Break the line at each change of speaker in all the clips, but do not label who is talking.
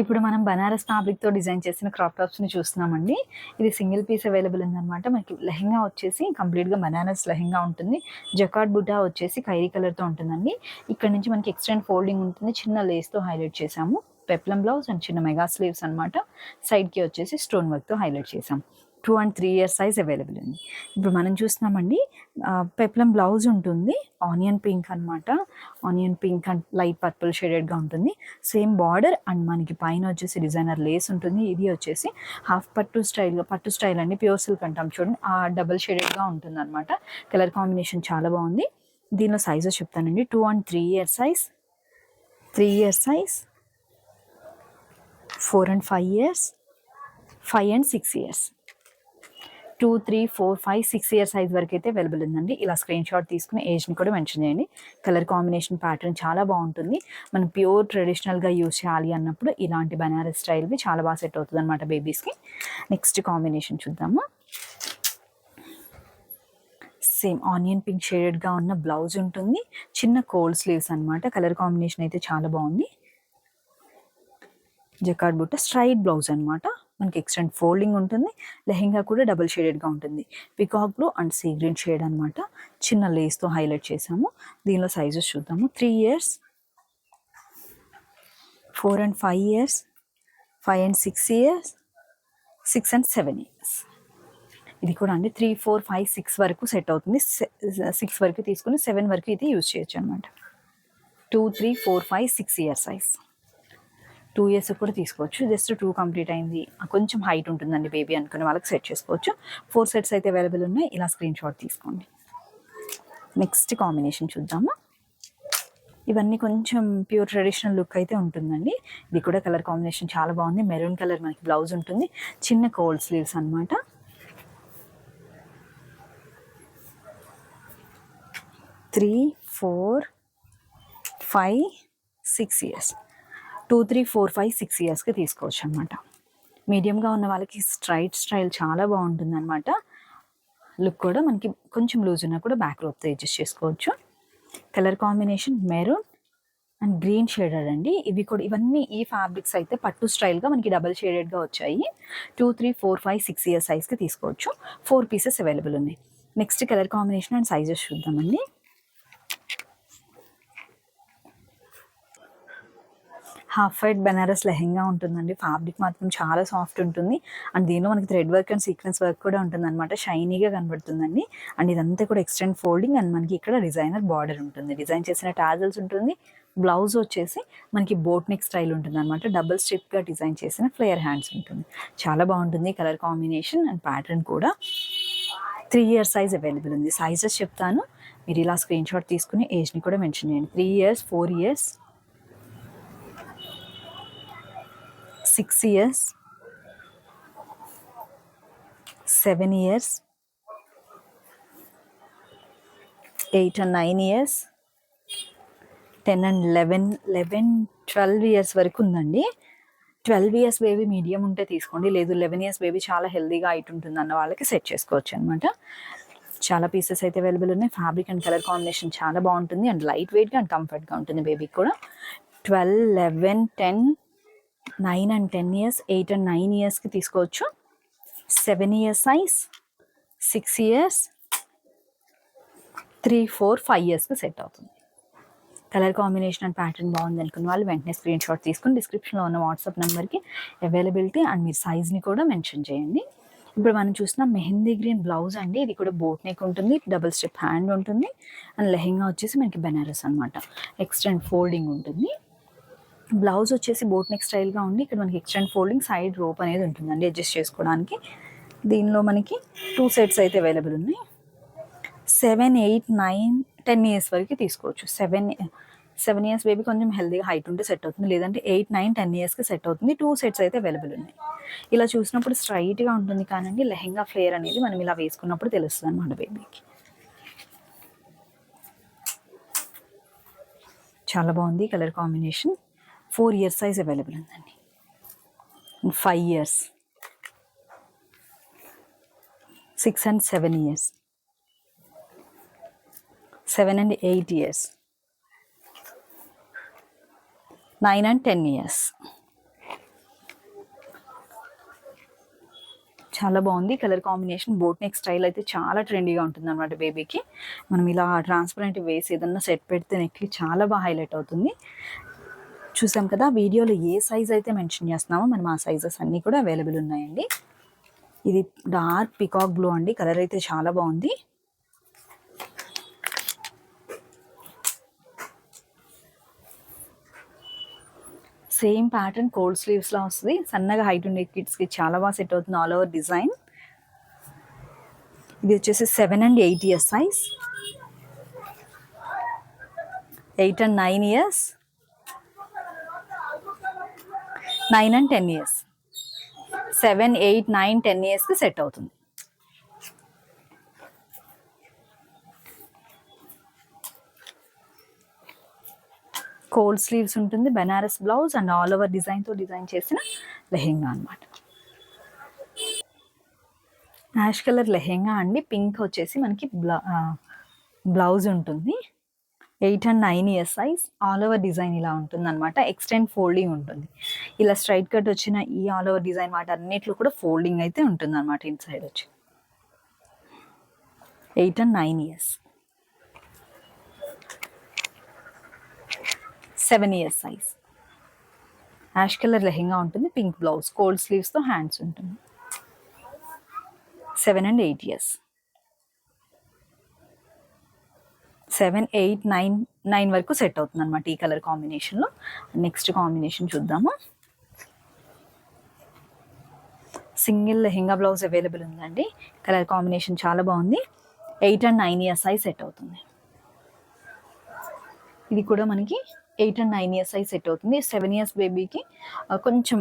ఇప్పుడు మనం బనారస్ ఫ్యాబ్రిక్తో డిజైన్ చేసిన క్రాప్ టాప్స్ని చూస్తున్నామండి. ఇది సింగిల్ పీస్ అవైలబుల్ ఉందన్నమాట. మనకి లెహంగా వచ్చేసి కంప్లీట్గా బనారస్ లెహంగా ఉంటుంది. జకాట్ బుడ్డా వచ్చేసి ఖైరీ కలర్తో ఉంటుందండి. ఇక్కడ నుంచి మనకి ఎక్స్టెండ్ ఫోల్డింగ్ ఉంటుంది. చిన్న లేస్తో హైలైట్ చేసాము పెప్లం బ్లౌజ్ అండ్ చిన్న మెగా స్లీవ్స్ అనమాట సైడ్కి వచ్చేసి స్టోన్ వర్క్తో హైలైట్ చేసాం two and three years size available ఉంది. ఇప్పుడు మనం చూస్తున్నామండి పెప్లం బ్లౌజ్ ఉంటుంది ఆనియన్ పింక్ అనమాట onion pink and light purple షేడెడ్గా ఉంటుంది. సేమ్ బార్డర్ అండ్ మనకి పైన వచ్చేసి డిజైనర్ లేస్ ఉంటుంది. ఇది వచ్చేసి హాఫ్ పట్టు స్టైల్గా పట్టు స్టైల్ అండి. ప్యూర్ సిల్క్ అంటాం చూడండి. ఆ డబుల్ షేడెడ్గా ఉంటుంది అనమాట కలర్ కాంబినేషన్ చాలా బాగుంది. దీనిలో సైజెస్ చెప్తానండి. Two and three year size three year size four and five years five and six years. Two three four five six year size వరకు అయితే అవైలబుల్ ఉందండి. ఇలా స్క్రీన్ షాట్ తీసుకుని ఏజ్ని కూడా మెన్షన్ చేయండి. కలర్ కాంబినేషన్ ప్యాటర్న్ చాలా బాగుంటుంది. మనం ప్యూర్ ట్రెడిషనల్గా యూస్ చేయాలి అన్నప్పుడు ఇలాంటి బనారస్ స్టైల్వి చాలా బాగా సెట్ అవుతుంది అనమాట బేబీస్కి. నెక్స్ట్ కాంబినేషన్ చూద్దాము. సేమ్ ఆనియన్ పింక్ షేడెడ్గా ఉన్న బ్లౌజ్ ఉంటుంది. చిన్న కోల్డ్ స్లీవ్స్ అనమాట కలర్ కాంబినేషన్ అయితే చాలా బాగుంది. జకార్డ్ బుట్ట స్ట్రైట్ బ్లౌజ్ అనమాట మనకి ఎక్స్టెంట్ ఫోల్డింగ్ ఉంటుంది లెహెంగా కూడా డబుల్ షేడెడ్గా ఉంటుంది. Peacock blue and sea green shade అనమాట చిన్న లేస్తో హైలైట్ చేసాము దీనిలో సైజెస్ చూద్దాము. Three years four and five years five and six years six and seven years ఇది కూడా అండి. త్రీ ఫోర్ ఫైవ్ సిక్స్ వరకు సెట్ అవుతుంది. సిక్స్ వరకు తీసుకుని సెవెన్ వరకు ఇది యూజ్ చేయొచ్చు అనమాట two three four five six year size two years కూడా తీసుకోవచ్చు. జస్ట్ టూ కంప్లీట్ అయింది. కొంచెం హైట్ ఉంటుందండి బేబీ అనుకునే వాళ్ళకి సెట్ చేసుకోవచ్చు. ఫోర్ సెట్స్ అయితే అవైలబుల్ ఉన్నాయి. ఇలా స్క్రీన్ షాట్ తీసుకోండి. నెక్స్ట్ కాంబినేషన్ చూద్దాము? ఇవన్నీ కొంచెం ప్యూర్ ట్రెడిషనల్ లుక్ అయితే ఉంటుందండి. ఇది కూడా కలర్ కాంబినేషన్ చాలా బాగుంది. మెరూన్ కలర్ మనకి బ్లౌజ్ ఉంటుంది. చిన్న కోల్డ్ స్లీవ్స్ అన్నమాట. Three four five six years. Two three four five six ఇయర్స్కి తీసుకోవచ్చు అనమాట మీడియంగా ఉన్న వాళ్ళకి స్ట్రైట్ స్టైల్ చాలా బాగుంటుంది అనమాట లుక్ కూడా మనకి కొంచెం లూజ్ ఉన్నా కూడా బ్యాక్ రోప్తో అడ్జస్ట్ చేసుకోవచ్చు. Colour combination maroon and green shaded అండి. ఇవి కూడా ఇవన్నీ ఈ ఫ్యాబ్రిక్స్ అయితే పట్టు స్టైల్గా మనకి డబల్ షేడెడ్గా వచ్చాయి. Two three four five six year సైజ్కి తీసుకోవచ్చు. ఫోర్ పీసెస్ అవైలబుల్ ఉన్నాయి. Next colour combination and sizes చూద్దామండి. హాఫ్ వైట్ బెనారస్ లెహెంగా ఉంటుందండి. ఫ్యాబ్రిక్ మాత్రం చాలా సాఫ్ట్ ఉంటుంది. అండ్ దీనిలో మనకి thread work and sequence work కూడా ఉంటుంది అనమాట షైనీగా కనబడుతుందండి. అండ్ ఇదంతా కూడా ఎక్స్టెండ్ ఫోల్డింగ్ అండ్ మనకి ఇక్కడ డిజైనర్ బార్డర్ ఉంటుంది. డిజైన్ చేసిన టాజల్స్ ఉంటుంది. బ్లౌజ్ వచ్చేసి మనకి బోట్ నెక్ స్టైల్ ఉంటుంది అనమాట డబుల్ స్ట్రిప్గా డిజైన్ చేసిన ఫ్లేయర్ హ్యాండ్స్ ఉంటుంది. చాలా బాగుంటుంది కలర్ కాంబినేషన్ అండ్ ప్యాటర్న్ కూడా. త్రీ ఇయర్స్ సైజ్ అవైలబుల్ ఉంది. సైజెస్ చెప్తాను. మీరు ఇలా స్క్రీన్ షాట్ తీసుకుని ఏజ్ని కూడా మెన్షన్ చేయండి. Three years four years six years seven years eight and nine years ten and eleven eleven twelve years వరకు ఉందండి. ట్వెల్వ్ ఇయర్స్ బేబీ మీడియం ఉంటే తీసుకోండి. లేదు లెవెన్ ఇయర్స్ బేబీ చాలా హెల్దీగా హైట్ ఉంటుంది అన్న వాళ్ళకి సెట్ చేసుకోవచ్చు అనమాట చాలా పీసెస్ అయితే అవైలబుల్ ఉన్నాయి. ఫ్యాబ్రిక్ అండ్ కలర్ కాంబినేషన్ చాలా బాగుంటుంది. అండ్ లైట్ వెయిట్గా అండ్ కంఫర్ట్గా ఉంటుంది బేబీకి కూడా. Twelve eleven ten nine and ten years eight and nine ఇయర్స్కి తీసుకోవచ్చు. Seven years size six years three four five ఇయర్స్కి సెట్ అవుతుంది. కలర్ కాంబినేషన్ అండ్ ప్యాటర్న్ బాగుంది అనుకున్న వాళ్ళు వెంటనే స్క్రీన్ షాట్ తీసుకుని డిస్క్రిప్షన్లో ఉన్న వాట్సాప్ నెంబర్కి అవైలబిలిటీ అండ్ మీ సైజ్ని కూడా మెన్షన్ చేయండి. ఇప్పుడు మనం చూసిన మెహందీ గ్రీన్ బ్లౌజ్ అండి. ఇది కూడా బోట్ నెక్ ఉంటుంది. డబుల్ స్టెప్ హ్యాండ్ ఉంటుంది. అండ్ లెహెంగా వచ్చేసి మనకి బెనారస్ అనమాట ఎక్స్టెండ్ ఫోల్డింగ్ ఉంటుంది. బ్లౌజ్ వచ్చేసి బోట్ నెక్ స్టైల్గా ఉండి ఇక్కడ మనకి ఎక్స్టెండ్ ఫోల్డింగ్ సైడ్ రోప్ అనేది ఉంటుందండి అడ్జస్ట్ చేసుకోవడానికి. దీనిలో మనకి టూ సెట్స్ అయితే అవైలబుల్ ఉన్నాయి. Seven eight nine ten years వరకు తీసుకోవచ్చు. సెవెన్ సెవెన్ ఇయర్స్ బేబీ కొంచెం హెల్దీగా హైట్ ఉంటే సెట్ అవుతుంది. లేదంటే ఎయిట్ నైన్ టెన్ ఇయర్స్కి సెట్ అవుతుంది. టూ సెట్స్ అయితే అవైలబుల్ ఉన్నాయి. ఇలా చూసినప్పుడు స్ట్రైట్గా ఉంటుంది కానీ లెహెంగా ఫ్లేర్ అనేది మనం ఇలా వేసుకున్నప్పుడు తెలుస్తుంది అనమాట బేబీకి చాలా బాగుంది colour combination four years size available ఉందండి. Five years six and seven years seven and eight years nine and ten years చాలా బాగుంది. Colour combination boat neck style అయితే చాలా ట్రెండీగా ఉంటుంది అనమాట బేబీకి మనం ఇలా ట్రాన్స్పరెంట్ వేసి ఏదన్నా సెట్ పెడితే నెక్కి చాలా బాగా హైలైట్ అవుతుంది. చూసాం కదా వీడియోలో ఏ సైజ్ అయితే మెన్షన్ చేస్తున్నామో మనం ఆ సైజెస్ అన్నీ కూడా అవైలబుల్ ఉన్నాయండి. ఇది డార్క్ పికాక్ బ్లూ అండి కలర్ అయితే చాలా బాగుంది. సేమ్ ప్యాటర్న్ కోల్డ్ స్లీవ్స్లో వస్తుంది. సన్నగా హైట్ ఉండే కిడ్స్కి చాలా బాగా సెట్ అవుతుంది ఆల్ ఓవర్ డిజైన్ ఇది వచ్చేసి seven and eight years size eight and nine years nine and ten years seven eight nine ten ఇయర్స్కి సెట్ అవుతుంది. కోల్డ్ స్లీవ్స్ ఉంటుంది Banaras blouse and all over డిజైన్తో డిజైన్ చేసిన లెహెంగా అనమాట యాష్ కలర్ లెహెంగా అండి. Pink వచ్చేసి మనకి బ్లౌజ్ ఉంటుంది. Eight and nine years size all over design ఇలా ఉంటుంది అనమాట ఎక్స్టెండ్ ఫోల్డింగ్ ఉంటుంది. ఇలా స్ట్రైట్ కట్ వచ్చిన ఈ ఆల్ ఓవర్ డిజైన్ వాటి అన్నిట్లో కూడా ఫోల్డింగ్ అయితే ఉంటుంది అనమాట ఇన్ సైడ్ వచ్చి. Eight and nine years seven years size ash colour lehenga ఉంటుంది పింక్ బ్లౌజ్ కోల్డ్ స్లీవ్స్తో హ్యాండ్స్ ఉంటుంది. Seven and eight years seven eight nine nine వరకు సెట్ అవుతుంది అనమాట ఈ కలర్ కాంబినేషన్లో. నెక్స్ట్ కాంబినేషన్ చూద్దాము. సింగిల్ లెహెంగా బ్లౌజ్ అవైలబుల్ ఉందండి. కలర్ కాంబినేషన్ చాలా బాగుంది. Eight and nine years size set అవుతుంది. ఇది కూడా మనకి eight and nine years size set అవుతుంది. సెవెన్ ఇయర్స్ బేబీకి కొంచెం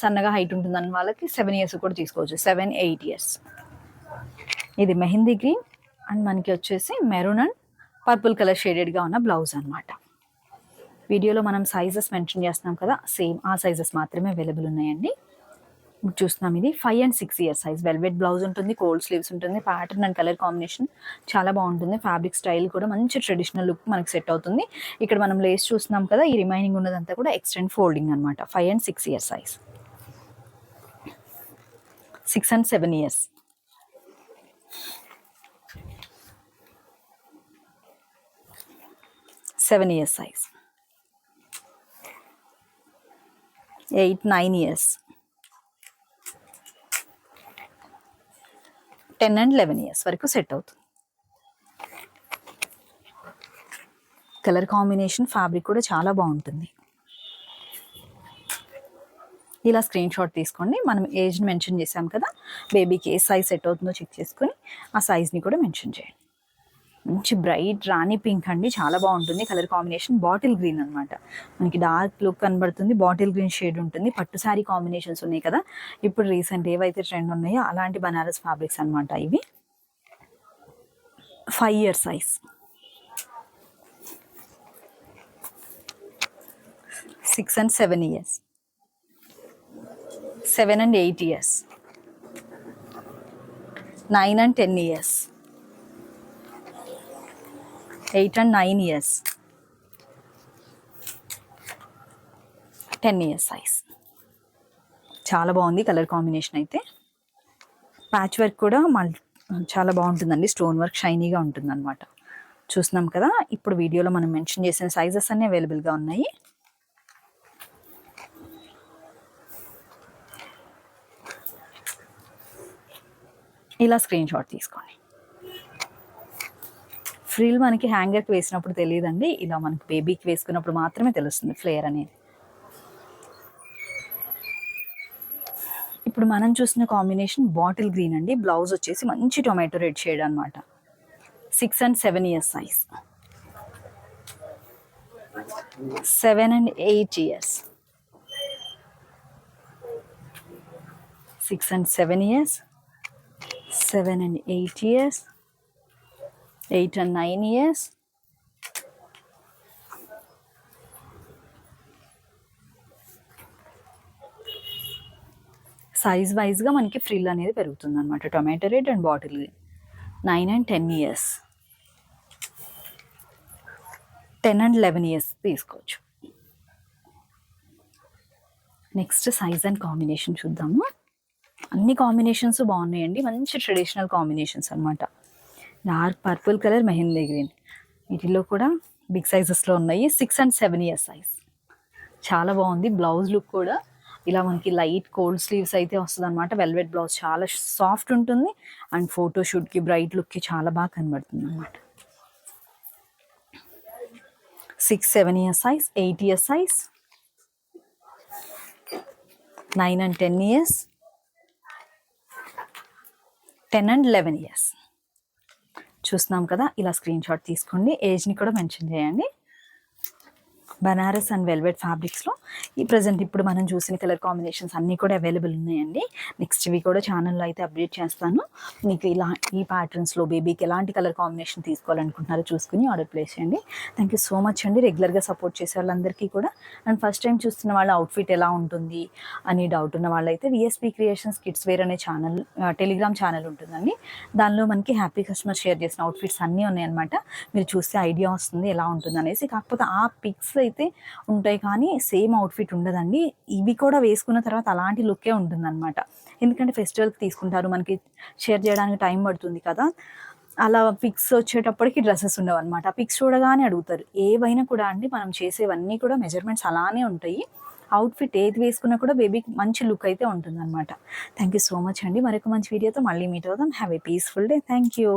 సన్నగా హైట్ ఉంటుందని వాళ్ళకి సెవెన్ ఇయర్స్ కూడా తీసుకోవచ్చు. Seven eight years. ఇది మెహందీ గ్రీన్ అండ్ మనకి వచ్చేసి మెరూన్ అండ్ పర్పుల్ కలర్ షేడెడ్గా ఉన్న బ్లౌజ్ అనమాట వీడియోలో మనం సైజెస్ మెన్షన్ చేస్తున్నాం కదా సేమ్ ఆ సైజెస్ మాత్రమే అవైలబుల్ ఉన్నాయండి. చూస్తున్నాం ఇది five and six years size velvet blouse ఉంటుంది కోల్డ్ స్లీవ్స్ ఉంటుంది ప్యాటర్న్ అండ్ కలర్ కాంబినేషన్ చాలా బాగుంటుంది. ఫ్యాబ్రిక్ స్టైల్ కూడా మంచి ట్రెడిషనల్ లుక్ మనకి సెట్ అవుతుంది. ఇక్కడ మనం లేస్ చూస్తున్నాం కదా ఈ రిమైనింగ్ ఉన్నదంతా కూడా ఎక్స్టెండ్ ఫోల్డింగ్ అనమాట five and six years size six and seven years seven years size eight nine years ten and eleven years వరకు సెట్ అవుతుంది. కలర్ కాంబినేషన్ ఫ్యాబ్రిక్ కూడా చాలా బాగుంటుంది. ఇలా స్క్రీన్ షాట్ తీసుకోండి. మనం ఏజ్ని మెన్షన్ చేసాం కదా. బేబీకి ఏ సైజ్ సెట్ అవుతుందో చెక్ చేసుకొని ఆ సైజ్ని కూడా మెన్షన్ చేయండి. మంచి బ్రైట్ రాణి పింక్ అండి. చాలా బాగుంటుంది. కలర్ కాంబినేషన్ బాటిల్ గ్రీన్ అన్నమాట. మనకి డార్క్ లుక్ కనబడుతుంది. బాటిల్ గ్రీన్ షేడ్ ఉంటుంది. పట్టు శారీ కాంబినేషన్స్ ఉన్నాయి కదా. ఇప్పుడు రీసెంట్ ఏవైతే ట్రెండ్ ఉన్నాయో అలాంటి బనారస్ ఫ్యాబ్రిక్స్ అన్నమాట ఇవి. Five year size six and seven years seven and eight years nine and ten years eight and nine years. Ten years size చాలా బాగుంది కలర్ కాంబినేషన్ అయితే. ప్యాచ్ వర్క్ కూడా మల్ చాలా బాగుంటుందండి. స్టోన్ వర్క్ షైనీగా ఉంటుందన్నమాట. చూస్తున్నాం కదా ఇప్పుడు వీడియోలో మనం మెన్షన్ చేసిన సైజెస్ అన్నీ అవైలబుల్గా ఉన్నాయి. ఇలా స్క్రీన్ షాట్ తీసుకోండి. ఫ్రిల్ మనకి హ్యాంగర్కి వేసినప్పుడు తెలియదండి. ఇలా మనకి బేబీకి వేసుకున్నప్పుడు మాత్రమే తెలుస్తుంది ఫ్లేయర్ అనేది. ఇప్పుడు మనం చూసిన కాంబినేషన్ బాటిల్ గ్రీన్ అండి. బ్లౌజ్ వచ్చేసి మంచి టొమాటో రెడ్ షేడ్ అనమాట six and seven years size seven and eight years six and seven years seven and eight years eight and nine years size వైజ్గా మనకి ఫ్రిల్ అనేది పెరుగుతుంది అనమాట tomato red and bottle nine and ten years ten and eleven years తీసుకోవచ్చు. Next size and combination చూద్దాము. అన్ని combinations బాగున్నాయండి. మంచి ట్రెడిషనల్ కాంబినేషన్స్ అనమాట dark purple colour mehendi green. వీటిలో కూడా బిగ్ సైజెస్లో ఉన్నాయి. Six and seven years size. చాలా బాగుంది. బ్లౌజ్ లుక్ కూడా. ఇలా మనకి లైట్ కోల్డ్ స్లీవ్స్ అయితే వస్తుంది అనమాట వెల్వెట్ బ్లౌజ్ చాలా సాఫ్ట్ ఉంటుంది. అండ్ ఫోటో షూట్కి బ్రైట్ లుక్కి చాలా బాగా కనబడుతుంది అనమాట six seven years size eight years size. Nine and ten years. Ten and eleven years. చూస్తున్నాం కదా ఇలా స్క్రీన్ షాట్ తీసుకోండి. ఏజ్ని కూడా మెన్షన్ చేయండి. బనారస్ అండ్ వెల్వెట్ ఫ్యాబ్రిక్స్లో ఈ ప్రజెంట్ ఇప్పుడు మనం చూసిన కలర్ కాంబినేషన్స్ అన్నీ కూడా అవైలబుల్ ఉన్నాయండి. నెక్స్ట్ ఇవి కూడా ఛానల్లో అయితే అప్డేట్ చేస్తాను. మీకు ఇలా ఈ ప్యాటర్న్స్లో బేబీకి ఎలాంటి కలర్ కాంబినేషన్ తీసుకోవాలనుకుంటున్నారో చూసుకుని ఆర్డర్ ప్లేస్ చేయండి. థ్యాంక్ యూ సో మచ్ అండి. రెగ్యులర్గా సపోర్ట్ చేసే వాళ్ళందరికీ కూడా. అండ్ ఫస్ట్ టైం చూస్తున్న వాళ్ళ అవుట్ఫిట్ ఎలా ఉంటుంది అని డౌట్ ఉన్న వాళ్ళైతే విఎస్పీ క్రియేషన్స్ కిడ్స్ వేర్ అనే ఛానల్ టెలిగ్రామ్ ఛానల్ ఉంటుందండి. దానిలో మనకి హ్యాపీ కస్టమర్ షేర్ చేసిన అవుట్ఫిట్స్ అన్నీ ఉన్నాయన్నమాట. మీరు చూస్తే ఐడియా వస్తుంది ఎలా ఉంటుంది అనేసి కాకపోతే ఆ పిక్స్ అయితే ఉంటాయి. కానీ సేమ్ అవుట్ఫిట్ ఉండదండి. ఇవి కూడా వేసుకున్న తర్వాత అలాంటి లుక్కే ఉంటుందన్నమాట. ఎందుకంటే ఫెస్టివల్కి తీసుకుంటారు. మనకి షేర్ చేయడానికి టైం పడుతుంది కదా. అలా పిక్స్ వచ్చేటప్పటికి డ్రెస్సెస్ ఉండవు అనమాట పిక్స్ చూడగానే అడుగుతారు. ఏవైనా కూడా అండి మనం చేసేవన్నీ కూడా మెజర్మెంట్స్ అలానే ఉంటాయి. అవుట్ఫిట్ ఏది వేసుకున్నా కూడా బేబీకి మంచి లుక్ అయితే ఉంటుందన్నమాట. థ్యాంక్ యూ సో మచ్ అండి. మరొక మంచి వీడియోతో మళ్ళీ మీట్ అవుదాం. Have a peaceful day. Thank you.